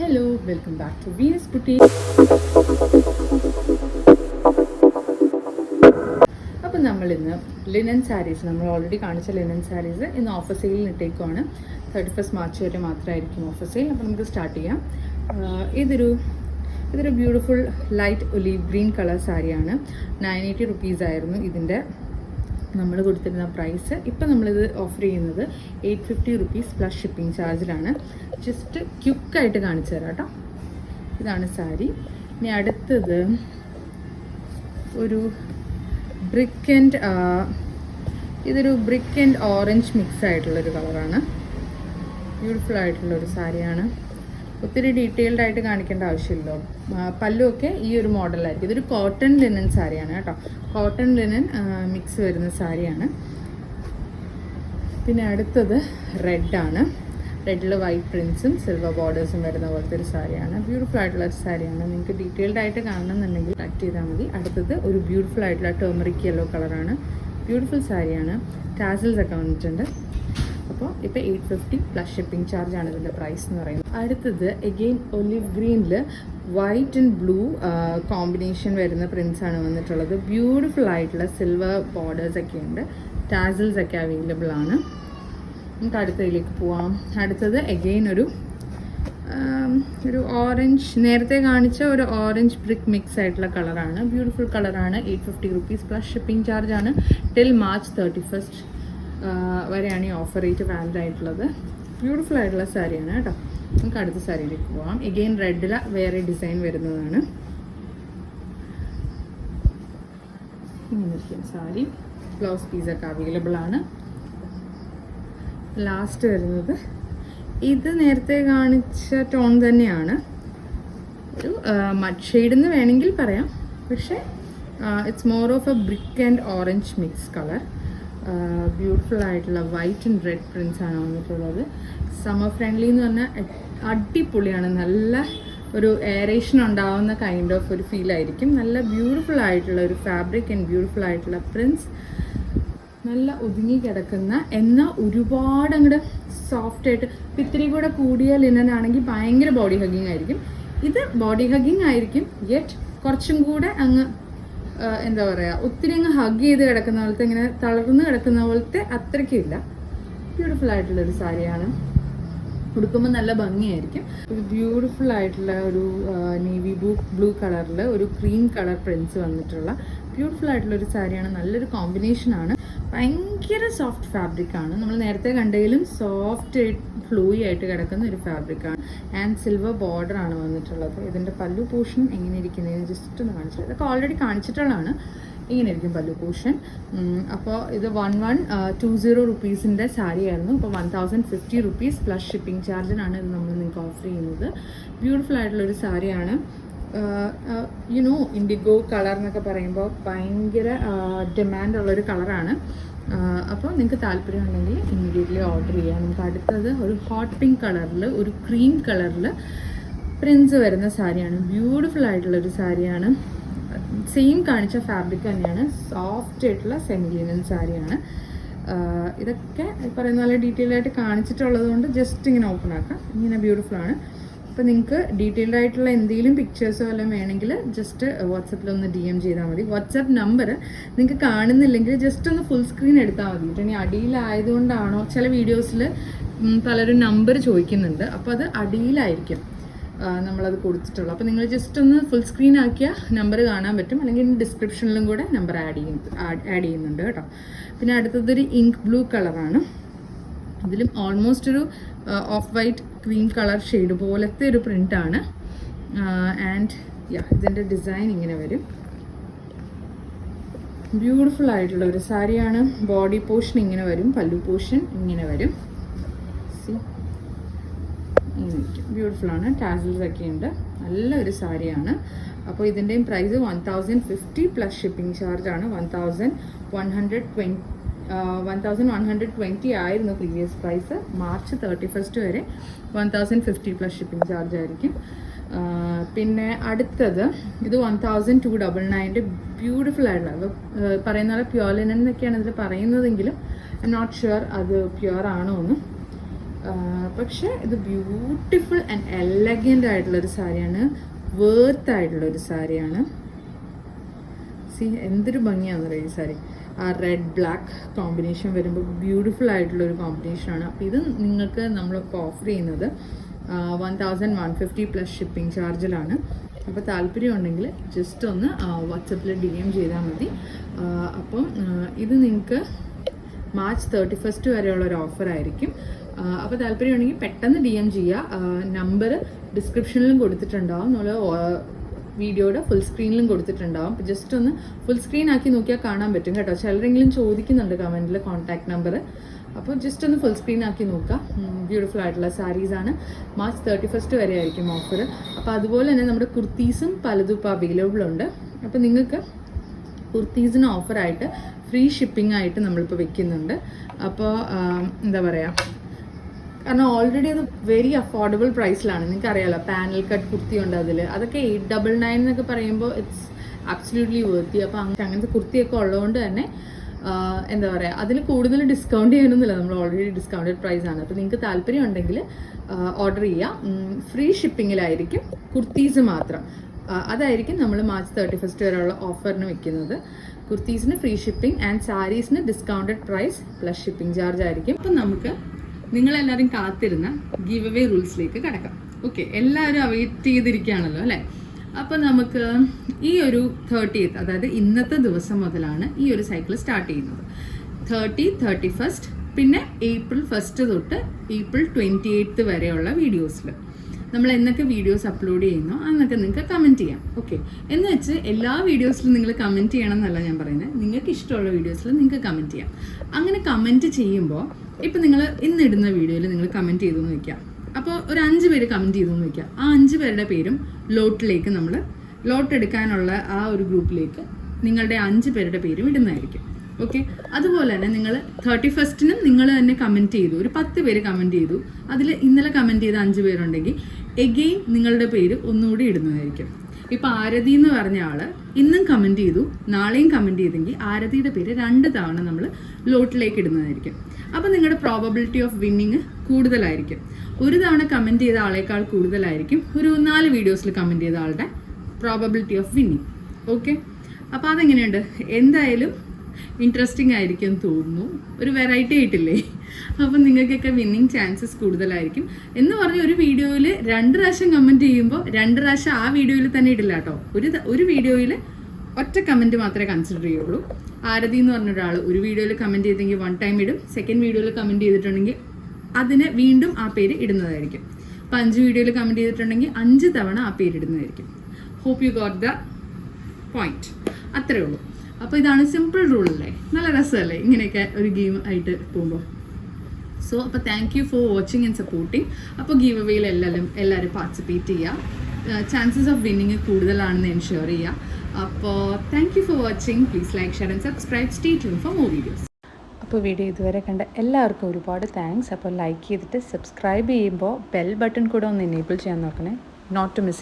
Hello welcome back to Venus കുട്ടി അപ്പം നമ്മൾ ഇന്ന് ലിനൻ സാരീസ് നമ്മൾ ഓൾറെഡി കാണിച്ച ലിനൻ സാരീസ് ഇന്ന് ഓഫർ സെയിലിൽ ഇട്ടേക്കുവാണ്. തേർട്ടി ഫസ്റ്റ് മാർച്ച് വരെ മാത്രമായിരിക്കും ഓഫർ സെയിൽ അപ്പോൾ നമുക്ക് സ്റ്റാർട്ട് ചെയ്യാം. ഇതൊരു ഇതൊരു beautiful light olive green colour സാരിയാണ് നയൻ എയ്റ്റി റുപ്പീസ് ആയിരുന്നു ഇതിന്റെ നമ്മൾ കൊടുത്തിരുന്ന പ്രൈസ് ഇപ്പം നമ്മളിത് ഓഫർ ചെയ്യുന്നത് eight fifty rupees plus shipping ചാർജിലാണ് just ക്യുക്കായിട്ട് കാണിച്ചു തരാം കേട്ടോ ഇതാണ് സാരി. ഇനി അടുത്തത് ഒരു ബ്രിക്ക് ആൻഡ് ഇതൊരു ബ്രിക്ക് ആൻഡ് ഓറഞ്ച് മിക്സ് ആയിട്ടുള്ളൊരു കളറാണ് ബ്യൂട്ടിഫുൾ ആയിട്ടുള്ളൊരു സാരിയാണ്. ഒത്തിരി ഡീറ്റെയിൽഡ് ആയിട്ട് കാണിക്കേണ്ട ആവശ്യമില്ലല്ലോ ആ, പല്ലുമൊക്കെ ഈ ഒരു മോഡലായിരിക്കും. ഇതൊരു കോട്ടൺ ലിനൻ സാരിയാണ് കേട്ടോ. കോട്ടൺ ലിനൻ മിക്സ് വരുന്ന സാരിയാണ്. പിന്നെ അടുത്തത് റെഡാണ് റെഡിൽ വൈറ്റ് പ്രിൻസും സിൽവർ ബോർഡേഴ്സും വരുന്ന പോലത്തെ ഒരു സാരിയാണ്. ബ്യൂട്ടിഫുൾ ആയിട്ടുള്ള ഒരു സാരിയാണ്. നിങ്ങൾക്ക് ഡീറ്റെയിൽഡ് ആയിട്ട് കാണണമെന്നുണ്ടെങ്കിൽ കട്ട് ചെയ്താൽ മതി. അടുത്തത് ഒരു ബ്യൂട്ടിഫുൾ ആയിട്ടുള്ള ടേമറിക് യെല്ലോ കളറാണ് ബ്യൂട്ടിഫുൾ സാരിയാണ്. ടാസിൽസ് ഒക്കെ വന്നിട്ടുണ്ട്. അപ്പോൾ ഇപ്പോൾ eight fifty plus shipping charge ആണ് ഇതിന്റെ പ്രൈസ് എന്ന് പറയുന്നത്. അടുത്തത് എഗെയിൻ ഒലിവ് ഗ്രീനിൽ വൈറ്റ് ആൻഡ് ബ്ലൂ കോമ്പിനേഷൻ വരുന്ന പ്രിൻസ് ആണ് വന്നിട്ടുള്ളത്. ബ്യൂട്ടിഫുൾ ആയിട്ടുള്ള സിൽവർ ബോർഡേഴ്സ് ഒക്കെ ഉണ്ട്. ടാസിൽസ് ഒക്കെ അവൈലബിൾ ആണ്. നമുക്ക് അടുത്തതിലേക്ക് പോവാം. അടുത്തത് എഗെയിൻ ഒരു ഒരു ഓറഞ്ച് നേരത്തെ കാണിച്ച ഒരു ഓറഞ്ച് ബ്രിക്ക് മിക്സ് ആയിട്ടുള്ള കളറാണ് ബ്യൂട്ടിഫുൾ കളറാണ് eight fifty rupees plus shipping charge ആണ്. ടിൽ മാർച്ച് തേർട്ടി ഫസ്റ്റ് വരെയാണ് ഈ ഓഫർ റേറ്റ് വാലിഡ് ആയിട്ടുള്ളത്. ബ്യൂട്ടിഫുൾ ആയിട്ടുള്ള സാരിയാണ് കേട്ടോ. നമുക്ക് അടുത്ത സാരിയിലേക്ക് പോവാം. എഗെയിൻ റെഡില വേറെ ഡിസൈൻ വരുന്നതാണ്. സാരി. ബ്ലൗസ് പീസൊക്കെ അവൈലബിൾ ആണ്. ലാസ്റ്റ് വരുന്നത്. ഇത് നേരത്തെ കാണിച്ച ടോൺ തന്നെയാണ്. ഒരു മഡ് ഷെയ്ഡ് എന്ന് വേണമെങ്കിൽ പറയാം. പക്ഷേ it's more of a brick and orange mix colour beautiful ആയിട്ടുള്ള വൈറ്റ് ആൻഡ് റെഡ് പ്രിൻസ് ആണ് വന്നിട്ടുള്ളത്. സമ്മർ ഫ്രണ്ട്ലി എന്ന് പറഞ്ഞാൽ അടിപൊളിയാണ്. നല്ല ഒരു എയറേഷൻ ഉണ്ടാവുന്ന കൈൻഡ് ഓഫ് ഒരു ഫീൽ ആയിരിക്കും. നല്ല ബ്യൂട്ടിഫുൾ ആയിട്ടുള്ള ഒരു ഫാബ്രിക് ആൻഡ് ബ്യൂട്ടിഫുൾ ആയിട്ടുള്ള പ്രിൻസ് നല്ല ഒതുങ്ങി കിടക്കുന്ന എന്നാൽ ഒരുപാട് അങ്ങോട്ട് സോഫ്റ്റ് ആയിട്ട് ഇത്തിരി കൂടെ കൂടിയ ലിനനാണെങ്കിൽ ഭയങ്കര ബോഡി ഹഗ്ഗിങ് ആയിരിക്കും. ഇത് ബോഡി ഹഗ്ഗിങ് ആയിരിക്കും യെറ്റ് കുറച്ചും കൂടെ അങ്ങ് എന്താ പറയുക ഒത്തിരി അങ്ങ് ഹഗ് ചെയ്ത് കിടക്കുന്ന പോലത്തെ ഇങ്ങനെ തളർന്ന് കിടക്കുന്ന പോലത്തെ അത്രയ്ക്കില്ല. ബ്യൂട്ടിഫുൾ ആയിട്ടുള്ള ഒരു സാരിയാണ്. ഉടുക്കുമ്പോൾ നല്ല ഭംഗിയായിരിക്കും. ഒരു ബ്യൂട്ടിഫുൾ ആയിട്ടുള്ള ഒരു നേവി ബ്ലൂ ബ്ലൂ കളറിൽ ഒരു ക്രീം കളർ പ്രിൻസ് വന്നിട്ടുള്ള ബ്യൂട്ടിഫുൾ ആയിട്ടുള്ള ഒരു സാരിയാണ്. നല്ലൊരു കോമ്പിനേഷനാണ് ഭയങ്കര സോഫ്റ്റ് ഫാബ്രിക് ആണ്. നമ്മൾ നേരത്തെ കണ്ടെങ്കിലും സോഫ്റ്റ് ഫ്ലൂയി ആയിട്ട് കിടക്കുന്ന ഒരു ഫാബ്രിക് ആണ് ആൻഡ് സിൽവർ ബോർഡർ ആണ് വന്നിട്ടുള്ളത്. ഇതിന്റെ പല്ലു പൂഷൻ എങ്ങനെ ഇരിക്കുന്നത് ജസ്റ്റ് ഒന്ന് കാണിച്ചത് ഇതൊക്കെ ഓൾറെഡി കാണിച്ചിട്ടുള്ളതാണ്. ഇങ്ങനെ ഇരിക്കും പല്ലു പോർഷൻ. അപ്പോൾ ഇത് വൺ വൺ ടു സീറോ റുപ്പീസിന്റെ സാരി ആയിരുന്നു. ഇപ്പോൾ one thousand fifty rupees plus shipping ചാർജിനാണ് ഇത് നമ്മൾ നിങ്ങൾക്ക് ഓഫർ ചെയ്യുന്നത്. ബ്യൂട്ടിഫുൾ ആയിട്ടുള്ളൊരു സാരിയാണ്. യു നോ ഇൻഡിഗോ കളർ എന്നൊക്കെ പറയുമ്പോൾ ഭയങ്കര ഡിമാൻഡുള്ളൊരു കളറാണ് അപ്പോൾ നിങ്ങൾക്ക് താല്പര്യം ഉണ്ടെങ്കിൽ ഇമ്മീഡിയറ്റ്ലി ഓർഡർ ചെയ്യാം. നമുക്ക് അടുത്തത് ഒരു ഹോട്ട് പിങ്ക് കളറിൽ ഒരു ക്രീം കളറിൽ പ്രിൻസ് വരുന്ന സാരിയാണ്. ബ്യൂട്ടിഫുൾ ആയിട്ടുള്ള ഒരു സാരിയാണ്. സെയിം കാണിച്ച ഫാബ്രിക് തന്നെയാണ്. സോഫ്റ്റ് ആയിട്ടുള്ള സെമിലിനൻ സാരിയാണ്. ഇതൊക്കെ പറയുന്ന പോലെ ഡീറ്റെയിൽ ആയിട്ട് കാണിച്ചിട്ടുള്ളത് കൊണ്ട് ജസ്റ്റ് ഇങ്ങനെ ഓപ്പൺ ആക്കാം. ഇങ്ങനെ ബ്യൂട്ടിഫുൾ ആണ്. അപ്പോൾ നിങ്ങൾക്ക് ഡീറ്റെയിൽഡ് ആയിട്ടുള്ള എന്തെങ്കിലും പിക്ചേഴ്സോ വല്ലതും വേണമെങ്കിൽ ജസ്റ്റ് വാട്സപ്പിൽ ഒന്ന് ഡി എം ചെയ്താൽ മതി. വാട്സപ്പ് നമ്പർ നിങ്ങൾക്ക് കാണുന്നില്ലെങ്കിൽ ജസ്റ്റ് ഒന്ന് ഫുൾ സ്ക്രീൻ എടുത്താൽ മതി. ഇനി അടിയിലായതുകൊണ്ടാണോ? ചില വീഡിയോസിൽ പലരും നമ്പർ ചോദിക്കുന്നുണ്ട്. അപ്പോൾ അത് അടിയിലായിരിക്കും. നമ്മളത് കൊടുത്തിട്ടുള്ളൂ അപ്പോൾ നിങ്ങൾ ജസ്റ്റ് ഒന്ന് ഫുൾ സ്ക്രീൻ ആക്കിയാൽ നമ്പർ കാണാൻ പറ്റും. അല്ലെങ്കിൽ ഡിസ്ക്രിപ്ഷനിലും കൂടെ നമ്പർ ആഡ് ചെയ്യും ആഡ് ചെയ്യുന്നുണ്ട് കേട്ടോ. പിന്നെ അടുത്തതൊരു ഇങ്ക് ബ്ലൂ കളറാണ് ഇതിലും ഓൾമോസ്റ്റ് ഒരു off white cream colour shade പോലത്തെ ഒരു പ്രിന്റാണ് ആൻഡ് യാ ഇതിന്റെ ഡിസൈൻ ഇങ്ങനെ വരും. ബ്യൂട്ടിഫുൾ ആയിട്ടുള്ള ഒരു സാരിയാണ്. ബോഡി പോർഷൻ ഇങ്ങനെ വരും. പല്ലു പോർഷൻ ഇങ്ങനെ വരും. ബ്യൂട്ടിഫുൾ ആണ്. ടാസൽസ് ഒക്കെ ഉണ്ട്. നല്ല ഒരു സാരിയാണ്. അപ്പോൾ ഇതിന്റെയും price one thousand fifty plus shipping charge ആണ്. One thousand one hundred twenty one thousand one hundred twenty ആയിരുന്നു previous price March thirty first വരെ one thousand fifty plus shipping charge ആയിരിക്കും. പിന്നെ അടുത്തത് ഇത് വൺ തൗസൻഡ് ടു ഡബിൾ നയന്റെ beautiful ആയിട്ടുള്ള പറയുന്ന പോലെ പ്യുവർ ലിനൻ എന്നൊക്കെയാണ് ഇതിൽ പറയുന്നതെങ്കിലും ഐ നോട്ട് ഷുവർ അത് പ്യുവർ ആണോ എന്ന്. പക്ഷേ ഇത് ബ്യൂട്ടിഫുൾ ആൻഡ് എലഗന്റ് ആയിട്ടുള്ളൊരു സാരിയാണ്. വേർത്ത് ആയിട്ടുള്ളൊരു സാരിയാണ്. സി എന്തൊരു ഭംഗിയാണെന്നറിയാം ഈ സാരി? ആ റെഡ് ബ്ലാക്ക് കോമ്പിനേഷൻ വരുമ്പോൾ ബ്യൂട്ടിഫുൾ ആയിട്ടുള്ള ഒരു കോമ്പിനേഷനാണ് അപ്പോൾ ഇത് നിങ്ങൾക്ക് നമ്മളിപ്പോൾ ഓഫർ ചെയ്യുന്നത് one thousand one fifty plus shipping ചാർജിലാണ് അപ്പോൾ താല്പര്യം ഉണ്ടെങ്കിൽ ജസ്റ്റ് ഒന്ന് വാട്സപ്പിൽ ഡി എം ചെയ്താൽ മതി. അപ്പം ഇത് നിങ്ങൾക്ക് മാർച്ച് തേർട്ടി ഫസ്റ്റ് വരെയുള്ള ഒരു ഓഫർ ആയിരിക്കും. അപ്പോൾ താല്പര്യം ഉണ്ടെങ്കിൽ പെട്ടെന്ന് ഡി എം ചെയ്യുക നമ്പർ ഡിസ്ക്രിപ്ഷനിലും കൊടുത്തിട്ടുണ്ടാവും. നമ്മൾ വീഡിയോയുടെ ഫുൾ സ്ക്രീനിലും കൊടുത്തിട്ടുണ്ടാവും. അപ്പോൾ ജസ്റ്റ് ഒന്ന് ഫുൾ സ്ക്രീൻ ആക്കി നോക്കിയാൽ കാണാൻ പറ്റും കേട്ടോ. ചിലരെങ്കിലും ചോദിക്കുന്നുണ്ട് കമന്റിൽ കോൺടാക്ട് നമ്പർ അപ്പോൾ ജസ്റ്റ് ഒന്ന് ഫുൾ സ്ക്രീൻ ആക്കി നോക്കാം. ബ്യൂട്ടിഫുൾ ആയിട്ടുള്ള സാരീസ് ആണ്. മാർച്ച് തേർട്ടി ഫസ്റ്റ് വരെ ആയിരിക്കും ഓഫർ അപ്പോൾ അതുപോലെ തന്നെ നമ്മുടെ കുർത്തീസും പലതും ഇപ്പോൾ അവൈലബിൾ ഉണ്ട്. അപ്പോൾ നിങ്ങൾക്ക് കുർത്തീസിന് ഓഫറായിട്ട് ഫ്രീ ഷിപ്പിംഗ് ആയിട്ട് നമ്മളിപ്പോൾ വെക്കുന്നുണ്ട്. അപ്പോൾ എന്താ പറയുക കാരണം ഓൾറെഡി അത് വെരി അഫോർഡബിൾ പ്രൈസിലാണ് നിങ്ങൾക്ക് അറിയാലോ പാനൽ കട്ട് കുർത്തി ഉണ്ട് അതിൽ അതൊക്കെ എയ്റ്റ് ഡബിൾ നയൻ എന്നൊക്കെ പറയുമ്പോൾ ഇറ്റ്സ് അബ്സല്യൂട്ട്ലി വേർത്തി അപ്പോൾ അങ്ങ- അങ്ങനത്തെ കുർത്തിയൊക്കെ ഉള്ളതുകൊണ്ട് തന്നെ എന്താ പറയുക അതിൽ കൂടുതൽ ഡിസ്കൗണ്ട് ചെയ്യണമെന്നില്ല നമ്മൾ ഓൾറെഡി ഡിസ്കൗണ്ടഡ് പ്രൈസ് ആണ്. അപ്പോൾ നിങ്ങൾക്ക് താല്പര്യം ഉണ്ടെങ്കിൽ ഓർഡർ ചെയ്യാം. ഫ്രീ ഷിപ്പിങ്ങിലായിരിക്കും കുർത്തീസ് മാത്രം. അതായിരിക്കും നമ്മൾ മാർച്ച് തേർട്ടി ഫസ്റ്റ് വരെയുള്ള ഓഫറിന് വെക്കുന്നത്. കുർത്തീസിന് free shipping and സാരീസിന് discounted price plus shipping charge ആയിരിക്കും. അപ്പം നമുക്ക് നിങ്ങളെല്ലാവരും കാത്തിരുന്ന ഗീവ് അവേ റൂൾസിലേക്ക് കിടക്കാം. ഓക്കെ എല്ലാവരും അവൈറ്റ് ചെയ്തിരിക്കുകയാണല്ലോ അല്ലേ? അപ്പം നമുക്ക് ഈ ഒരു തേർട്ടീത്ത് അതായത് ഇന്നത്തെ ദിവസം മുതലാണ് ഈ ഒരു സൈക്കിൾ സ്റ്റാർട്ട് ചെയ്യുന്നത്. തേർട്ടി തേർട്ടി ഫസ്റ്റ് പിന്നെ ഏപ്രിൽ ഫസ്റ്റ് തൊട്ട് ഏപ്രിൽ ട്വന്റി എയ്ത്ത് വരെയുള്ള വീഡിയോസിൽ നമ്മൾ എന്നൊക്കെ വീഡിയോസ് അപ്ലോഡ് ചെയ്യുന്നു അന്നൊക്കെ നിങ്ങൾക്ക് കമന്റ് ചെയ്യാം. ഓക്കെ എന്ന് വെച്ച് എല്ലാ വീഡിയോസിലും നിങ്ങൾ കമന്റ് ചെയ്യണം എന്നല്ല ഞാൻ പറയുന്നത് നിങ്ങൾക്ക് ഇഷ്ടമുള്ള വീഡിയോസിൽ നിങ്ങൾക്ക് കമന്റ് ചെയ്യാം. അങ്ങനെ കമന്റ് ചെയ്യുമ്പോൾ ഇപ്പം നിങ്ങൾ ഇന്ന് ഇടുന്ന വീഡിയോയിൽ നിങ്ങൾ കമന്റ് ചെയ്തു എന്ന് വയ്ക്കാം അപ്പോൾ ഒരു അഞ്ച് പേര് കമന്റ് ചെയ്തു എന്ന് ആ അഞ്ച് പേരുടെ പേരും ലോട്ടിലേക്ക് നമ്മൾ ലോട്ട് എടുക്കാനുള്ള ആ ഒരു ഗ്രൂപ്പിലേക്ക് നിങ്ങളുടെ അഞ്ച് പേരുടെ പേരും ഇടുന്നതായിരിക്കും. ഓക്കെ അതുപോലെ തന്നെ നിങ്ങൾ തേർട്ടി ഫസ്റ്റിനും നിങ്ങൾ തന്നെ കമന്റ് ചെയ്തു. ഒരു പത്ത് പേര് കമന്റ് ചെയ്തു. അതിൽ ഇന്നലെ കമന്റ് ചെയ്ത അഞ്ച് പേരുണ്ടെങ്കിൽ എഗെയിൻ നിങ്ങളുടെ പേര് ഒന്നുകൂടി ഇടുന്നതായിരിക്കും. ഇപ്പോൾ ആരതി എന്ന് പറഞ്ഞ ആൾ ഇന്നും കമന്റ് ചെയ്തു. നാളെയും കമന്റ് ചെയ്തെങ്കിൽ ആരതിയുടെ പേര് രണ്ട് തവണ നമ്മൾ ലോട്ടിലേക്ക് ഇടുന്നതായിരിക്കും. അപ്പം നിങ്ങളുടെ പ്രോബബിലിറ്റി ഓഫ് വിന്നിങ് കൂടുതലായിരിക്കും. ഒരു തവണ കമന്റ് ചെയ്ത ആളേക്കാൾ കൂടുതലായിരിക്കും. ഒരു നാല് വീഡിയോസിൽ കമന്റ് ചെയ്ത ആളുടെ പ്രോബബിലിറ്റി ഓഫ് വിന്നിങ് ഓക്കെ അപ്പോൾ അതെങ്ങനെയുണ്ട്? എന്തായാലും ഇൻട്രസ്റ്റിംഗ് ആയിരിക്കും തോന്നുന്നു. ഒരു വെറൈറ്റി ആയിട്ടില്ലേ? അപ്പം നിങ്ങൾക്കൊക്കെ വിന്നിങ് ചാൻസസ് കൂടുതലായിരിക്കും. എന്ന് പറഞ്ഞ ഒരു വീഡിയോയിൽ രണ്ട് പ്രാവശ്യം കമന്റ് ചെയ്യുമ്പോൾ രണ്ട് പ്രാവശ്യം ആ വീഡിയോയിൽ തന്നെ ഇടില്ല കേട്ടോ. ഒരു ഒരു വീഡിയോയിൽ ഒറ്റ കമന്റ് മാത്രമേ കൺസിഡർ ചെയ്യുള്ളൂ. ആരതി എന്ന് പറഞ്ഞ ഒരാൾ ഒരു വീഡിയോയിൽ കമന്റ് ചെയ്തെങ്കിൽ വൺ ടൈം ഇടും. സെക്കൻഡ് വീഡിയോയിൽ കമന്റ് ചെയ്തിട്ടുണ്ടെങ്കിൽ അതിന് വീണ്ടും ആ പേര് ഇടുന്നതായിരിക്കും. അപ്പം അഞ്ച് വീഡിയോയിൽ കമന്റ് ചെയ്തിട്ടുണ്ടെങ്കിൽ അഞ്ച് തവണ ആ പേര് ഇടുന്നതായിരിക്കും. Hope you got the point അത്രേ ഉള്ളൂ. അപ്പോൾ ഇതാണ് സിമ്പിൾ റൂൾ അല്ലേ? നല്ല രസമല്ലേ ഇങ്ങനെയൊക്കെ ഒരു ഗെയിം ആയിട്ട് പോകുമ്പോൾ സോ അപ്പോൾ thank you for watching and supporting അപ്പോൾ ഗീവ് അവയിൽ എല്ലാവരും എല്ലാവരും പാർട്ടിസിപ്പേറ്റ് ചെയ്യുക. ചാൻസസ് ഓഫ് വിന്നിങ് കൂടുതലാണെന്ന് എൻഷുവർ ചെയ്യുക. അപ്പോൾ thank you for watching please like share and subscribe stay tune for more videos അപ്പോൾ വീഡിയോ ഇതുവരെ കണ്ട എല്ലാവർക്കും ഒരുപാട് താങ്ക്സ് അപ്പോൾ ലൈക്ക് ചെയ്തിട്ട് സബ്സ്ക്രൈബ് ചെയ്യുമ്പോൾ ബെൽ ബട്ടൺ കൂടെ ഒന്ന് എനേബിൾ ചെയ്യാൻ നോക്കണേ. Not to miss